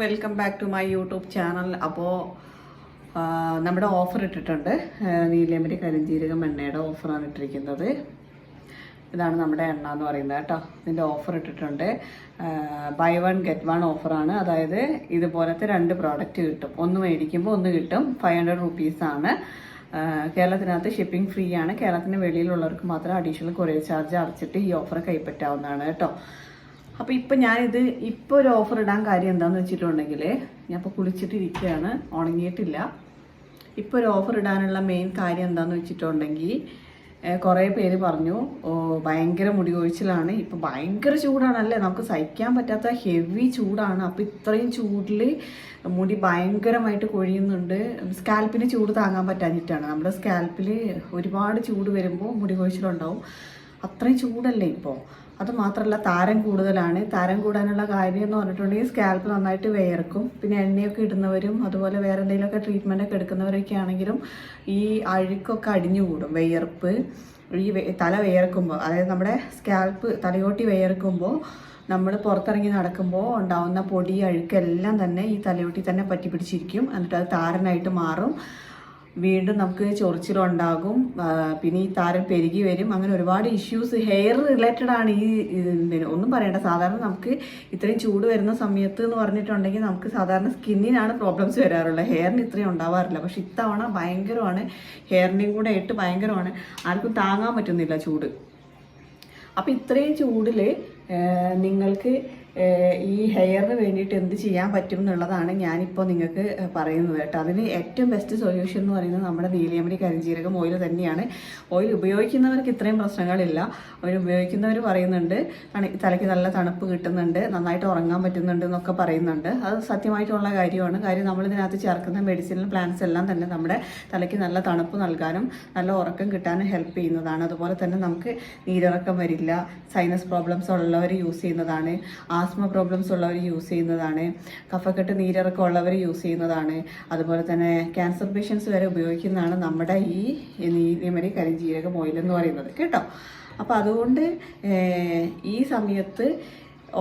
Welcome back to my YouTube channel അപ്പോൾ നമ്മുടെ offer ഇട്ടിട്ടുണ്ട്. നീലേമരി കരിഞ്ചീരകം എണ്ണയുടെ ഓഫറാണ് ഇട്ടിരിക്കുന്നത്. ഇതാണ് നമ്മുടെ എണ്ണ എന്ന് പറയുന്നത് കേട്ടോ. ഇതിന്റെ ഓഫർ ഇട്ടിട്ടുണ്ട്. ബൈ വൺ ഗെറ്റ് വൺ ഓഫറാണ് അതായത് ഇതുപോലത്തെ രണ്ട് പ്രോഡക്റ്റ് കിട്ടും. ഒന്ന് മേടിക്കുമ്പോൾ ഒന്ന് കിട്ടും. ഫൈവ് ഹൺഡ്രഡ് റുപ്പീസാണ് കേരളത്തിനകത്ത് ഷിപ്പിംഗ് ഫ്രീ ആണ്. കേരളത്തിന് വെളിയിലുള്ളവർക്ക് മാത്രം അഡീഷണൽ കൊറിയർ ചാർജ് അടച്ചിട്ട് ഈ ഓഫർ കൈപ്പറ്റാവുന്നതാണ് കേട്ടോ. അപ്പോൾ ഇപ്പം ഞാനിത് ഇപ്പോൾ ഒരു ഓഫർ ഇടാൻ കാര്യം എന്താണെന്ന് വെച്ചിട്ടുണ്ടെങ്കിൽ ഞാൻ ഇപ്പോൾ കുളിച്ചിട്ടിരിക്കുകയാണ് ഉണങ്ങിയിട്ടില്ല. ഇപ്പോൾ ഒരു ഓഫർ ഇടാനുള്ള മെയിൻ കാര്യം എന്താണെന്ന് വെച്ചിട്ടുണ്ടെങ്കിൽ കുറേ പേര് പറഞ്ഞു ഭയങ്കര മുടി കൊഴിച്ചിലാണ്. ഇപ്പോൾ ഭയങ്കര ചൂടാണല്ലേ? നമുക്ക് സഹിക്കാൻ പറ്റാത്ത ഹെവി ചൂടാണ്. അപ്പോൾ ഇത്രയും ചൂടിൽ മുടി ഭയങ്കരമായിട്ട് കൊഴിയുന്നുണ്ട്. സ്കാൽപ്പിന് ചൂട് താങ്ങാൻ പറ്റാഞ്ഞിട്ടാണ്. നമ്മുടെ സ്കാൽപ്പിൽ ഒരുപാട് ചൂട് വരുമ്പോൾ മുടി കൊഴിച്ചിലുണ്ടാവും. അത്രയും ചൂടല്ലേ ഇപ്പോൾ അത് മാത്രല്ല താരം കൂടുതലാണ്. താരം കൂടാനുള്ള കാര്യം എന്ന് പറഞ്ഞിട്ടുണ്ടെങ്കിൽ സ്കാൽപ്പ് നന്നായിട്ട് വേർക്കും. പിന്നെ എണ്ണയൊക്കെ ഇടുന്നവരും അതുപോലെ വേറെ എന്തെങ്കിലുമൊക്കെ ട്രീറ്റ്മെന്റൊക്കെ എടുക്കുന്നവരൊക്കെ ആണെങ്കിലും ഈ അഴുക്കൊക്കെ അടിഞ്ഞു കൂടും വിയർപ്പ് ഈ തല വിയർക്കുമ്പോൾ അതായത് നമ്മുടെ സ്കാൽപ്പ് തലയോട്ടി വിയർക്കുമ്പോൾ നമ്മൾ പുറത്തിറങ്ങി നടക്കുമ്പോൾ ഉണ്ടാവുന്ന പൊടി അഴുക്കെല്ലാം തന്നെ ഈ തലയോട്ടി തന്നെ പറ്റി പിടിച്ചിരിക്കും എന്നിട്ട് അത് താരനായിട്ട് മാറും. വീണ്ടും നമുക്ക് ചൊറിച്ചിലുണ്ടാകും. പിന്നെ ഈ താരൻ പെരുകി വരും. അങ്ങനെ ഒരുപാട് ഇഷ്യൂസ് ഹെയർ റിലേറ്റഡ് ആണ് ഈ പിന്നെ ഒന്നും പറയണ്ട. സാധാരണ നമുക്ക് ഇത്രയും ചൂട് വരുന്ന സമയത്ത് എന്ന് പറഞ്ഞിട്ടുണ്ടെങ്കിൽ നമുക്ക് സാധാരണ സ്കിന്നിനാണ് പ്രോബ്ലംസ് വരാറുള്ളത്. ഹെയറിന് ഇത്രയും ഉണ്ടാവാറില്ല. പക്ഷെ ഇത്തവണ ഭയങ്കരമാണ്. ഹെയറിന്റെയും കൂടെ ഇട്ട് ഭയങ്കരമാണ്. ആർക്കും താങ്ങാൻ പറ്റുന്നില്ല ചൂട്. അപ്പം ഇത്രയും ചൂടിൽ നിങ്ങൾക്ക് ഈ ഹെയറിന് വേണ്ടിയിട്ട് എന്ത് ചെയ്യാൻ പറ്റും എന്നുള്ളതാണ് ഞാനിപ്പോൾ നിങ്ങൾക്ക് പറയുന്നത് കേട്ടോ. അതിന് ഏറ്റവും ബെസ്റ്റ് സൊല്യൂഷൻ എന്ന് പറയുന്നത് നമ്മുടെ നീലിയമരി കരിഞ്ജീരകം ഓയിൽ തന്നെയാണ്. ഓയിൽ ഉപയോഗിക്കുന്നവർക്ക് ഇത്രയും പ്രശ്നങ്ങളില്ല. അവർ ഉപയോഗിക്കുന്നവർ പറയുന്നുണ്ട് തലയ്ക്ക് നല്ല തണുപ്പ് കിട്ടുന്നുണ്ട് നന്നായിട്ട് ഉറങ്ങാൻ പറ്റുന്നുണ്ട് എന്നൊക്കെ പറയുന്നുണ്ട്. അത് സത്യമായിട്ടുള്ള കാര്യമാണ്. കാര്യം നമ്മൾ ഇതിനകത്ത് ചേർക്കുന്ന മെഡിസിനൽ പ്ലാന്റ്സ് എല്ലാം തന്നെ നമ്മുടെ തലയ്ക്ക് നല്ല തണുപ്പ് നൽകാനും നല്ല ഉറക്കം കിട്ടാനും ഹെൽപ്പ് ചെയ്യുന്നതാണ്. അതുപോലെ തന്നെ നമുക്ക് നീരിറക്കം വരില്ല സൈനസ് പ്രോബ്ലംസ് ഉള്ളവർ യൂസ് ചെയ്യുന്നതാണ്. ആസ്മ പ്രോബ്ലംസ് ഉള്ളവർ യൂസ് ചെയ്യുന്നതാണ്. കഫക്കെട്ട് നീരിറക്കം ഉള്ളവർ യൂസ് ചെയ്യുന്നതാണ്. അതുപോലെ തന്നെ ക്യാൻസർ പേഷ്യൻസ് വരെ ഉപയോഗിക്കുന്നതാണ് നമ്മുടെ ഈ നീലിമരി കരിഞ്ജീരകം ഓയിൽ എന്ന് പറയുന്നത്. കേട്ടോ? അപ്പോൾ അതുകൊണ്ട് ഈ സമയത്ത്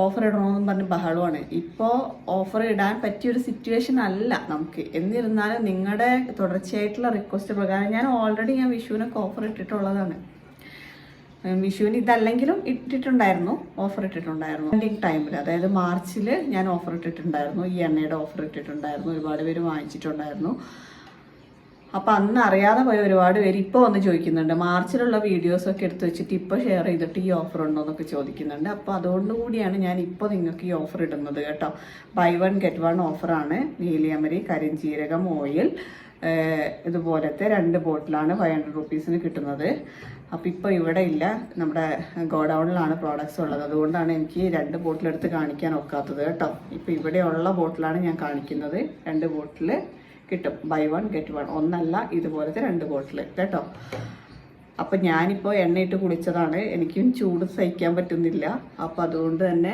ഓഫർ ഇടണമെന്നും പറഞ്ഞ് ബഹളമാണ്. ഇപ്പോൾ ഓഫർ ഇടാൻ പറ്റിയൊരു സിറ്റുവേഷൻ അല്ല നമുക്ക്. എന്നിരുന്നാലും നിങ്ങളുടെ തുടർച്ചയായിട്ടുള്ള റിക്വസ്റ്റ് പ്രകാരം ഞാൻ ഓൾറെഡി ഞാൻ വിഷുവിനൊക്കെ ഓഫർ ഇട്ടിട്ടുള്ളതാണ്. വിഷുവിന് ഇതല്ലെങ്കിലും ഇട്ടിട്ടുണ്ടായിരുന്നു ഓഫർ ഇട്ടിട്ടുണ്ടായിരുന്നു. എൻഡിങ് ടൈമിൽ അതായത് മാർച്ചിൽ ഞാൻ ഓഫർ ഇട്ടിട്ടുണ്ടായിരുന്നു ഈ എണ്ണയുടെ ഓഫർ ഇട്ടിട്ടുണ്ടായിരുന്നു ഒരുപാട് പേര് വാങ്ങിച്ചിട്ടുണ്ടായിരുന്നു. അപ്പം അന്ന് അറിയാതെ പോയ ഒരുപാട് പേര് ഇപ്പോൾ വന്ന് ചോദിക്കുന്നുണ്ട്. മാർച്ചിലുള്ള വീഡിയോസൊക്കെ എടുത്ത് വെച്ചിട്ട് ഇപ്പോൾ ഷെയർ ചെയ്തിട്ട് ഈ ഓഫർ ഉണ്ടോ എന്നൊക്കെ ചോദിക്കുന്നുണ്ട്. അപ്പോൾ അതുകൊണ്ട് കൂടിയാണ് ഞാൻ ഇപ്പോൾ നിങ്ങൾക്ക് ഈ ഓഫർ ഇടുന്നത് കേട്ടോ. ബൈ വൺ ഗെറ്റ് വൺ ഓഫറാണ് നീലിയമരി കരിഞ്ചീരകം ഓയിൽ ഇതുപോലത്തെ രണ്ട് ബോട്ടിലാണ് ഫൈവ് ഹൺഡ്രഡ് റുപ്പീസിന് കിട്ടുന്നത്. അപ്പോൾ ഇപ്പോൾ ഇവിടെ ഇല്ല. നമ്മുടെ ഗോഡൗണിലാണ് പ്രോഡക്റ്റ്സ് ഉള്ളത്. അതുകൊണ്ടാണ് എനിക്ക് രണ്ട് ബോട്ടിലെടുത്ത് കാണിക്കാൻ ഒക്കാത്തത് കേട്ടോ. ഇപ്പോൾ ഇവിടെയുള്ള ബോട്ടിലാണ് ഞാൻ കാണിക്കുന്നത്. രണ്ട് ബോട്ടിൽ കിട്ടും. ബൈ വൺ ഗെറ്റ് വൺ ഒന്നല്ല ഇതുപോലത്തെ രണ്ട് ബോട്ടിൽ കേട്ടോ. അപ്പം ഞാനിപ്പോൾ എണ്ണയിട്ട് കുളിച്ചതാണ് എനിക്കും ചൂട് സഹിക്കാൻ പറ്റുന്നില്ല. അപ്പം അതുകൊണ്ട് തന്നെ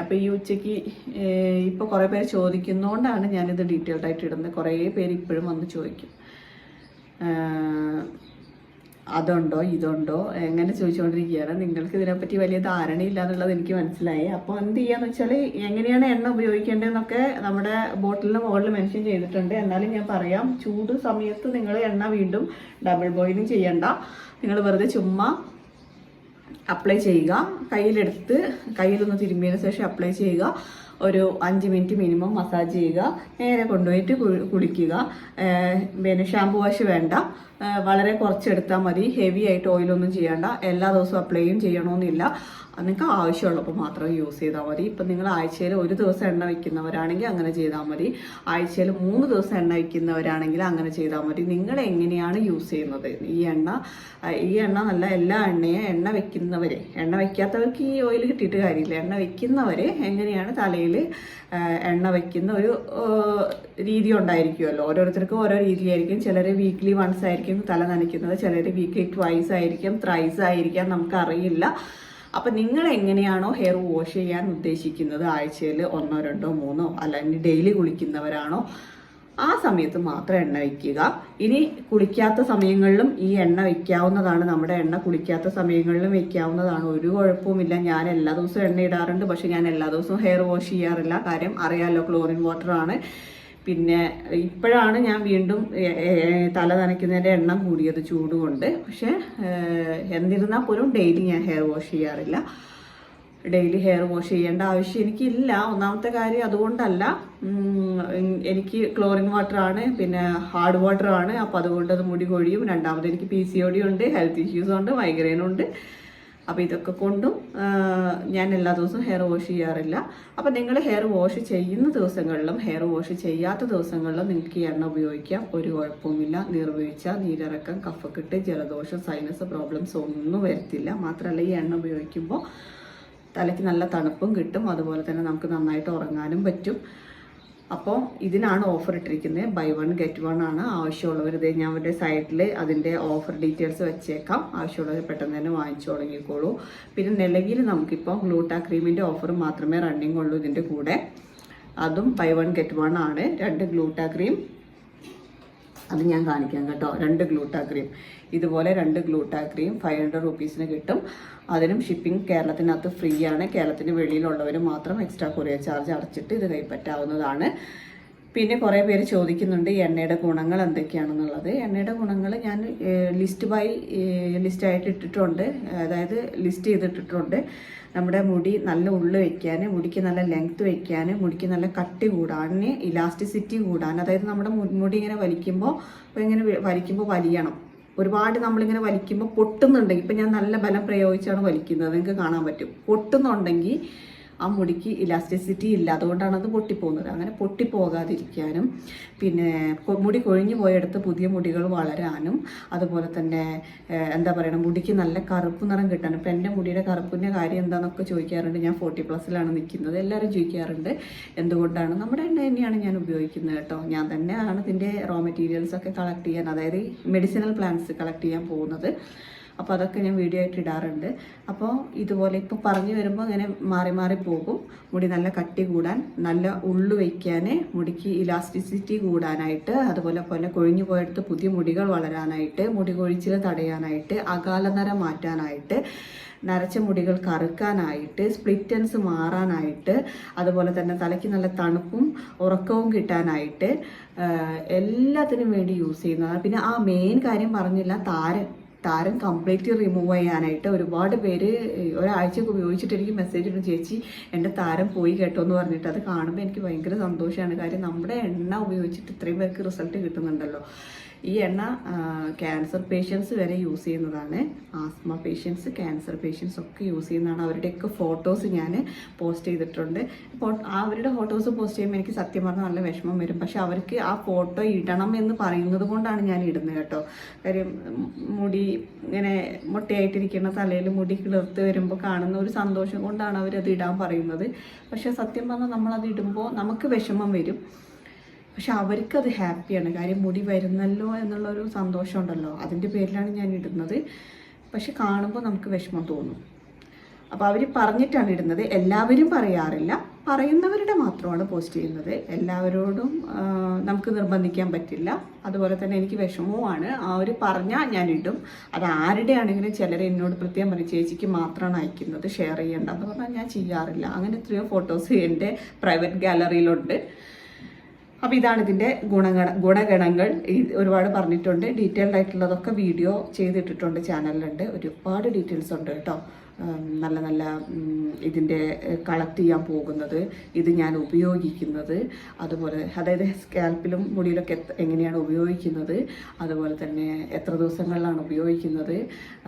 അപ്പം ഈ ഉച്ചയ്ക്ക് ഇപ്പോൾ കുറേ പേര് ചോദിക്കുന്നതുകൊണ്ടാണ് ഞാനിത് ഡീറ്റെയിൽഡായിട്ട് ഇടുന്നത്. കുറേ പേര് ഇപ്പോഴും വന്ന് ചോദിക്കും. അതുണ്ടോ ഇതുണ്ടോ എങ്ങനെ ചോദിച്ചുകൊണ്ടിരിക്കുകയാണ്. നിങ്ങൾക്ക് ഇതിനെപ്പറ്റി വലിയ ധാരണയില്ല എന്നുള്ളത് എനിക്ക് മനസ്സിലായി. അപ്പോൾ എന്ത് ചെയ്യാന്ന് വെച്ചാൽ എങ്ങനെയാണ് എണ്ണ ഉപയോഗിക്കേണ്ടതെന്നൊക്കെ നമ്മുടെ ബോട്ടിലിന് മുകളിൽ മെൻഷൻ ചെയ്തിട്ടുണ്ട്. എന്നാലും ഞാൻ പറയാം ചൂട് സമയത്ത് നിങ്ങൾ എണ്ണ വീണ്ടും ഡബിൾ ബോയിലിംഗ് ചെയ്യണ്ട. നിങ്ങൾ വെറുതെ ചുമ്മാ അപ്ലൈ ചെയ്യുക. കയ്യിലെടുത്ത് കയ്യിലൊന്ന് തിരുമ്പിയതിന് ശേഷം അപ്ലൈ ചെയ്യുക. ഒരു അഞ്ച് മിനിറ്റ് മിനിമം മസാജ് ചെയ്യുക. നേരെ കൊണ്ടുപോയിട്ട് കുളിക്കുക. പിന്നെ ഷാമ്പു വാഷ് വേണ്ട. വളരെ കുറച്ചെടുത്താൽ മതി. ഹെവി ആയിട്ട് ഓയിലൊന്നും ചെയ്യണ്ട. എല്ലാ ദിവസവും അപ്ലൈയും ചെയ്യണമെന്നില്ല നിങ്ങൾക്ക് ആവശ്യമുള്ളപ്പോൾ മാത്രം യൂസ് ചെയ്താൽ മതി. ഇപ്പം നിങ്ങൾ ആഴ്ചയിൽ ഒരു ദിവസം എണ്ണ വയ്ക്കുന്നവരാണെങ്കിൽ അങ്ങനെ ചെയ്താൽ മതി. ആഴ്ചയിൽ മൂന്ന് ദിവസം എണ്ണ വയ്ക്കുന്നവരാണെങ്കിൽ അങ്ങനെ ചെയ്താൽ മതി. നിങ്ങൾ എങ്ങനെയാണ് യൂസ് ചെയ്യുന്നത്? ഈ എണ്ണ ഈ എണ്ണ നല്ല എല്ലാ എണ്ണയും എണ്ണ വയ്ക്കുന്നവരെ എണ്ണ വയ്ക്കാത്തവർക്ക് ഈ ഓയിൽ കിട്ടിയിട്ട് കാര്യമില്ല. എണ്ണ വയ്ക്കുന്നവരെ എങ്ങനെയാണ് തലയിൽ എണ്ണ വയ്ക്കുന്ന ഒരു രീതി ഉണ്ടായിരിക്കുമല്ലോ. ഓരോരുത്തർക്കും ഓരോ രീതിയായിരിക്കും. ചിലർ വീക്ക്ലി വൺസ് ആയിരിക്കും തല നനയ്ക്കുന്നത്. ചിലർ വീക്ക്ലി ട്വൈസ് ആയിരിക്കും ത്രൈസ് ആയിരിക്കാം. നമുക്കറിയില്ല. അപ്പം നിങ്ങൾ എങ്ങനെയാണോ ഹെയർ വാഷ് ചെയ്യാൻ ഉദ്ദേശിക്കുന്നത്? ആഴ്ചയിൽ ഒന്നോ രണ്ടോ മൂന്നോ അല്ലെങ്കിൽ ഡെയിലി കുളിക്കുന്നവരാണോ? ആ സമയത്ത് മാത്രം എണ്ണ വയ്ക്കുക. ഇനി കുളിക്കാത്ത സമയങ്ങളിലും ഈ എണ്ണ വയ്ക്കാവുന്നതാണ്. നമ്മുടെ എണ്ണ കുളിക്കാത്ത സമയങ്ങളിലും വയ്ക്കാവുന്നതാണ്. ഒരു കുഴപ്പവുമില്ല. ഞാൻ എല്ലാ ദിവസവും എണ്ണ ഇടാറുണ്ട്. പക്ഷെ ഞാൻ എല്ലാ ദിവസവും ഹെയർ വാഷ് ചെയ്യാറില്ല. കാര്യം അറിയാമല്ലോ ക്ലോറിൻ വാട്ടറാണ് പിന്നെ ഇപ്പോഴാണ് ഞാൻ വീണ്ടും തല നനയ്ക്കുന്നതിന്റെ എണ്ണം കൂടിയത് ചൂടുകൊണ്ട്. പക്ഷെ എന്നിരുന്നാൽ പോലും ഡെയിലി ഞാൻ ഹെയർ വാഷ് ചെയ്യാറില്ല. ഡെയിലി ഹെയർ വാഷ് ചെയ്യേണ്ട ആവശ്യം എനിക്കില്ല. ഒന്നാമത്തെ കാര്യം അതുകൊണ്ടല്ല. എനിക്ക് ക്ലോറിൻ വാട്ടറാണ് പിന്നെ ഹാർഡ് വാട്ടറാണ്. അപ്പോൾ അതുകൊണ്ട് അത് മുടി കൊഴിയും. രണ്ടാമത് എനിക്ക് പി സി ഒ ഡി ഉണ്ട് ഹെൽത്ത് ഇഷ്യൂസ് ഉണ്ട് മൈഗ്രെയിൻ ഉണ്ട്. അപ്പോൾ ഇതൊക്കെ കൊണ്ടും ഞാൻ എല്ലാ ദിവസവും ഹെയർ വാഷ് ചെയ്യാറില്ല. അപ്പോൾ നിങ്ങൾ ഹെയർ വാഷ് ചെയ്യുന്ന ദിവസങ്ങളിലും ഹെയർ വാഷ് ചെയ്യാത്ത ദിവസങ്ങളിലും നിങ്ങൾക്ക് ഈ എണ്ണ ഉപയോഗിക്കാം. ഒരു കുഴപ്പവുമില്ല. നീർവീഴ്ച നീരിറക്കം കഫക്കെട്ട് ജലദോഷം സൈനസ് പ്രോബ്ലംസ് ഒന്നും വരത്തില്ല. മാത്രമല്ല ഈ എണ്ണ ഉപയോഗിക്കുമ്പോൾ തലയ്ക്ക് നല്ല തണുപ്പും കിട്ടും. അതുപോലെ തന്നെ നമുക്ക് നന്നായിട്ട് ഉറങ്ങാനും പറ്റും. അപ്പോൾ ഇതിനാണ് ഓഫർ ഇട്ടിരിക്കുന്നത് ബൈ വൺ ഗെറ്റ് വൺ ആണ് ആവശ്യമുള്ളവർ ഇത് ഞാൻ അവരുടെ സൈറ്റിൽ അതിന്റെ ഓഫർ ഡീറ്റെയിൽസ് വെച്ചേക്കാം. ആവശ്യമുള്ളവർ പെട്ടെന്ന് തന്നെ വാങ്ങിച്ചു തുടങ്ങിക്കോളൂ. പിന്നെ നിലവിൽ നമുക്കിപ്പോൾ ഗ്ലൂട്ടാ ക്രീമിന്റെ ഓഫർ മാത്രമേ റണ്ണിങ് ഉള്ളൂ ഇതിന്റെ കൂടെ. അതും ബൈ വൺ ഗെറ്റ് വൺ ആണ്. രണ്ട് ഗ്ലൂട്ടാ ക്രീം അത് ഞാൻ കാണിക്കാം കേട്ടോ. രണ്ട് ഗ്ലൂട്ടാ ക്രീം ഇതുപോലെ രണ്ട് ഗ്ലൂട്ടാ ക്രീം ഫൈവ് ഹൺഡ്രഡ് റുപ്പീസിന് കിട്ടും. അതിനും ഷിപ്പിംഗ് കേരളത്തിനകത്ത് ഫ്രീ ആണ് കേരളത്തിന് വെളിയിലുള്ളവർ മാത്രം എക്സ്ട്രാ കൊറിയർ ചാർജ് അടച്ചിട്ട് ഇത് കൈപ്പറ്റാവുന്നതാണ്. പിന്നെ കുറേ പേര് ചോദിക്കുന്നുണ്ട് എണ്ണയുടെ ഗുണങ്ങൾ എന്തൊക്കെയാണെന്നുള്ളത്? എണ്ണയുടെ ഗുണങ്ങൾ ഞാൻ ലിസ്റ്റ് ബൈ ലിസ്റ്റായിട്ട് ഇട്ടിട്ടുണ്ട്. അതായത് ലിസ്റ്റ് ചെയ്തിട്ടിട്ടുണ്ട്. നമ്മുടെ മുടി നല്ല ഉള്ളു വെക്കാൻ മുടിക്ക് നല്ല ലെങ്ത് വെക്കാൻ മുടിക്ക് നല്ല കട്ടി കൂടാൻ ഇലാസ്റ്റിസിറ്റി കൂടാൻ അതായത് നമ്മുടെ മുടി ഇങ്ങനെ വലിക്കുമ്പോൾ ഇങ്ങനെ വലിക്കുമ്പോൾ വലിയണം. ഒരുപാട് നമ്മളിങ്ങനെ വലിക്കുമ്പോൾ പൊട്ടുന്നുണ്ടെങ്കിൽ ഇപ്പം ഞാൻ നല്ല ബലം പ്രയോഗിച്ചാണ് വലിക്കുന്നത് നിങ്ങൾക്ക് കാണാൻ പറ്റും. പൊട്ടുന്നുണ്ടെങ്കിൽ ആ മുടിക്ക് ഇലാസ്റ്റിസിറ്റി ഇല്ല. അതുകൊണ്ടാണ് അത് പൊട്ടിപ്പോകുന്നത്. അങ്ങനെ പൊട്ടിപ്പോകാതിരിക്കാനും പിന്നെ മുടി കൊഴിഞ്ഞു പോയെടുത്ത് പുതിയ മുടികൾ വളരാനും അതുപോലെ തന്നെ എന്താ പറയുക മുടിക്ക് നല്ല കറുപ്പ് നിറം കിട്ടാനും. ഇപ്പം എന്റെ മുടിയുടെ കറുപ്പിന്റെ കാര്യം എന്താണെന്നൊക്കെ ചോദിക്കാറുണ്ട്. ഞാൻ ഫോർട്ടി പ്ലസ്സിലാണ് നിൽക്കുന്നത്. എല്ലാവരും ചോദിക്കാറുണ്ട്. എന്തുകൊണ്ടാണ്? നമ്മുടെ എണ്ണ തന്നെയാണ് ഞാൻ ഉപയോഗിക്കുന്നത് കേട്ടോ. ഞാൻ തന്നെയാണ് ഇതിന്റെ റോ മെറ്റീരിയൽസ് ഒക്കെ കളക്ട് ചെയ്യാൻ അതായത് മെഡിസിനൽ പ്ലാന്റ്സ് കളക്ട് ചെയ്യാൻ പോകുന്നത്. അപ്പോൾ അതൊക്കെ ഞാൻ വീഡിയോ ആയിട്ട് ഇടാറുണ്ട്. അപ്പോൾ ഇതുപോലെ ഇപ്പോൾ പറഞ്ഞു വരുമ്പോൾ ഇങ്ങനെ മാറി മാറി പോകും. മുടി നല്ല കട്ടി കൂടാൻ നല്ല ഉള്ളു വയ്ക്കാൻ മുടിക്ക് ഇലാസ്റ്റിസിറ്റി കൂടാനായിട്ട് അതുപോലെ പോലെ കൊഴിഞ്ഞു പോയെടുത്ത് പുതിയ മുടികൾ വളരാനായിട്ട് മുടി കൊഴിച്ചിൽ തടയാനായിട്ട് അകാലനര മാറ്റാനായിട്ട് നരച്ച മുടികൾ കറുക്കാനായിട്ട് സ്പ്ലിറ്റൻസ് മാറാനായിട്ട് അതുപോലെ തന്നെ തലയ്ക്ക് നല്ല തണുപ്പും ഉറക്കവും കിട്ടാനായിട്ട് എല്ലാത്തിനും വേണ്ടി യൂസ് ചെയ്യുന്നതാണ്. പിന്നെ ആ മെയിൻ കാര്യം പറഞ്ഞില്ല താരൻ. താരൻ കംപ്ലീറ്റ്ലി റിമൂവ് ചെയ്യാനായിട്ട് ഒരുപാട് പേര് ഒരാഴ്ചയൊക്കെ ഉപയോഗിച്ചിട്ട് എനിക്ക് മെസ്സേജ് ഇടും ചേച്ചി എന്റെ താരം പോയി കേട്ടോ എന്ന് പറഞ്ഞിട്ട് അത് കാണുമ്പോൾ എനിക്ക് ഭയങ്കര സന്തോഷമാണ് കാര്യം നമ്മുടെ എണ്ണ ഉപയോഗിച്ചിട്ട് ഇത്രയും പേർക്ക് റിസൾട്ട് കിട്ടുന്നുണ്ടല്ലോ. ഈ എണ്ണ ക്യാൻസർ പേഷ്യൻസ് വരെ യൂസ് ചെയ്യുന്നതാണ്. ആസ്മ പേഷ്യൻസ് ക്യാൻസർ പേഷ്യൻസ് ഒക്കെ യൂസ് ചെയ്യുന്നതാണ്. അവരുടെയൊക്കെ ഫോട്ടോസ് ഞാൻ പോസ്റ്റ് ചെയ്തിട്ടുണ്ട്. അവരുടെ ഫോട്ടോസ് പോസ്റ്റ് ചെയ്യുമ്പോൾ എനിക്ക് സത്യം പറഞ്ഞാൽ നല്ല വിഷമം വരും. പക്ഷെ അവർക്ക് ആ ഫോട്ടോ ഇടണം എന്ന് പറയുന്നത് കൊണ്ടാണ് ഞാൻ ഇടുന്നത് കേട്ടോ. കാര്യം മുടി ഇങ്ങനെ മുട്ടയായിട്ടിരിക്കുന്ന തലയിൽ മുടി കിളിർത്ത് വരുമ്പോൾ കാണുന്ന ഒരു സന്തോഷം കൊണ്ടാണ് അവരത് ഇടാൻ പറയുന്നത്. പക്ഷേ സത്യം പറഞ്ഞാൽ നമ്മളത് ഇടുമ്പോൾ നമുക്ക് വിഷമം വരും. പക്ഷെ അവർക്കത് ഹാപ്പിയാണ്. കാര്യം മുടി വരുന്നല്ലോ എന്നുള്ളൊരു സന്തോഷം ഉണ്ടല്ലോ അതിന്റെ പേരിലാണ് ഞാൻ ഇടുന്നത്. പക്ഷെ കാണുമ്പോൾ നമുക്ക് വിഷമം തോന്നും. അപ്പോൾ അവർ പറഞ്ഞിട്ടാണ് ഇടുന്നത്. എല്ലാവരും പറയാറില്ല. പറയുന്നവരുടെ മാത്രമാണ് പോസ്റ്റ് ചെയ്യുന്നത്. എല്ലാവരോടും നമുക്ക് നിർബന്ധിക്കാൻ പറ്റില്ല. അതുപോലെ തന്നെ എനിക്ക് വിഷമവുമാണ്. അവർ പറഞ്ഞാൽ ഞാൻ ഇടും. അത് ആരുടെ ആണെങ്കിലും ചിലർ എന്നോട് പ്രത്യേകം പറയും ചേച്ചിക്ക് മാത്രമാണ് അയക്കുന്നത്. ഷെയർ ചെയ്യേണ്ടതെന്ന് പറഞ്ഞാൽ ഞാൻ ചെയ്യാറില്ല. അങ്ങനെ എത്രയോ ഫോട്ടോസ് എന്റെ പ്രൈവറ്റ് ഗാലറിയിലുണ്ട്. അപ്പോൾ ഇതാണ് ഇതിന്റെ ഗുണഗണ ഗുണഗണങ്ങൾ. ഒരുപാട് പറഞ്ഞിട്ടുണ്ട്. ഡീറ്റെയിൽഡ് ആയിട്ടുള്ളതൊക്കെ വീഡിയോ ചെയ്തിട്ടിട്ടുണ്ട് ചാനലിലുണ്ട്. ഒരുപാട് ഡീറ്റെയിൽസ് ഉണ്ട് കേട്ടോ. നല്ല നല്ല ഇതിന്റെ കളക്ട് ചെയ്യാൻ പോകുന്നത്. ഇത് ഞാൻ ഉപയോഗിക്കുന്നത്. അതുപോലെ അതായത് സ്കാൽപ്പിലും മുടിയിലൊക്കെ എങ്ങനെയാണ് ഉപയോഗിക്കുന്നത്. അതുപോലെ തന്നെ എത്ര ദിവസങ്ങളിലാണ് ഉപയോഗിക്കുന്നത്.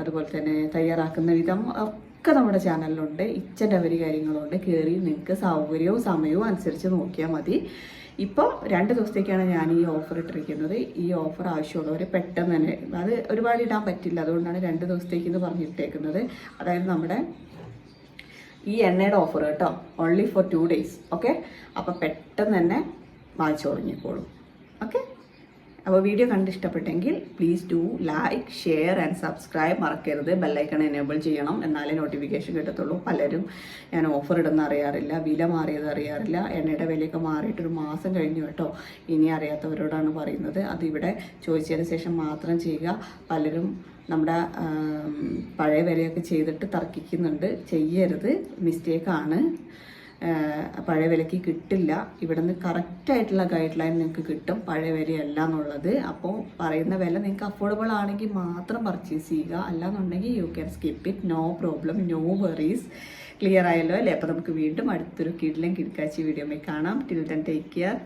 അതുപോലെ തന്നെ തയ്യാറാക്കുന്ന വിധം ഒക്കെ നമ്മുടെ ചാനലിലുണ്ട്. ഇച്ചന്റെ അവരി കാര്യങ്ങളുണ്ട്. കയറി നിങ്ങൾക്ക് സൗകര്യവും സമയവും അനുസരിച്ച് നോക്കിയാൽ മതി. ഇപ്പോൾ രണ്ട് ദിവസത്തേക്കാണ് ഞാൻ ഈ ഓഫർ ഇട്ടിരിക്കുന്നത്. ഈ ഓഫർ ആവശ്യമുള്ളവർ പെട്ടെന്ന് തന്നെ അത് ഒരുപാട് ഇടാൻ പറ്റില്ല. അതുകൊണ്ടാണ് രണ്ട് ദിവസത്തേക്ക് എന്ന് പറഞ്ഞിട്ടേക്കുന്നത്. അതായത് നമ്മുടെ ഈ എണ്ണയുടെ ഓഫർ കേട്ടോ. Only for two days okay അപ്പോൾ പെട്ടെന്ന് തന്നെ വാങ്ങിച്ചു തുടങ്ങിക്കോളും ഓക്കെ അപ്പോൾ വീഡിയോ കണ്ട് ഇഷ്ടപ്പെട്ടെങ്കിൽ please do like share and subscribe മറക്കരുത് ബെല്ലൈക്കൺ എനേബിൾ ചെയ്യണം. എന്നാലേ നോട്ടിഫിക്കേഷൻ കിട്ടത്തുള്ളൂ. പലരും ഞാൻ ഓഫർ ഇടുന്ന അറിയാറില്ല. വില മാറിയത് അറിയാറില്ല. എണ്ണയുടെ വിലയൊക്കെ മാറിയിട്ട് ഒരു മാസം കഴിഞ്ഞു കേട്ടോ. ഇനി അറിയാത്തവരോടാണ് പറയുന്നത്. അതിവിടെ ചോദിച്ചതിന് ശേഷം മാത്രം ചെയ്യുക. പലരും നമ്മുടെ പഴയ വിലയൊക്കെ ചെയ്തിട്ട് തർക്കിക്കുന്നുണ്ട്. ചെയ്യരുത്. മിസ്റ്റേക്കാണ് പഴയ വിലയ്ക്ക് കിട്ടില്ല. ഇവിടുന്ന് കറക്റ്റായിട്ടുള്ള ഗൈഡ് ലൈൻ നിങ്ങൾക്ക് കിട്ടും പഴയ വിലയല്ല എന്നുള്ളത്. അപ്പോൾ പറയുന്ന വില നിങ്ങൾക്ക് അഫോർഡബിൾ ആണെങ്കിൽ മാത്രം പർച്ചേസ് ചെയ്യുക. അല്ലാന്നുണ്ടെങ്കിൽ you can skip it no problem no worries clear ആയല്ലോ അല്ലേ? അപ്പോൾ നമുക്ക് വീണ്ടും അടുത്തൊരു കിഡിലും കിടക്കാച്ചി വീഡിയോ കാണാം. Till then take care